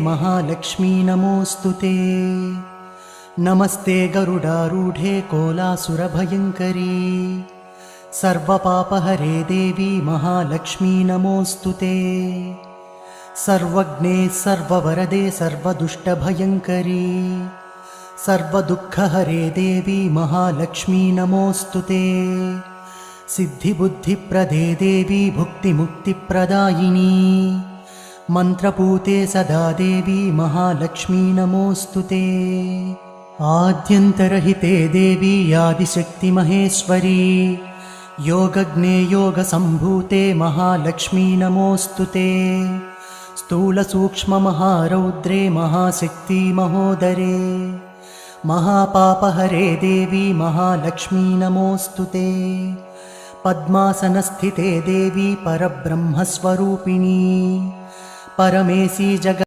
महालक्ष्मी नमोऽस्तु ते। नमस्ते गरुडारूढे कोलासुरभयङ्करी। सर्वपापहरे देवी महालक्ष्मी नमोऽस्तु ते। सर्वज्ञे सर्ववरदे सर्वदुष्टभयङ्करी। सर्वदुःखहरे देवी महालक्ष्मी नमोऽस्तु ते। सिद्धिबुद्धिप्रदे देवी भुक्तिमुक्तिप्रदायिनी मन्त्रपूते सदा देवी महालक्ष्मी नमोऽस्तु ते। आद्यन्तरहिते देवी आदिशक्तिमहेश्वरी। योगज्ञे योगसम्भूते महालक्ष्मी नमोऽस्तु ते। स्थूलसूक्ष्ममहारौद्रे महाशक्ति महोदरे। महापापहरे देवी महालक्ष्मी नमोऽस्तु ते। पद्मासनस्थिते देवी परब्रह्मस्वरूपिणी परमेशी जगत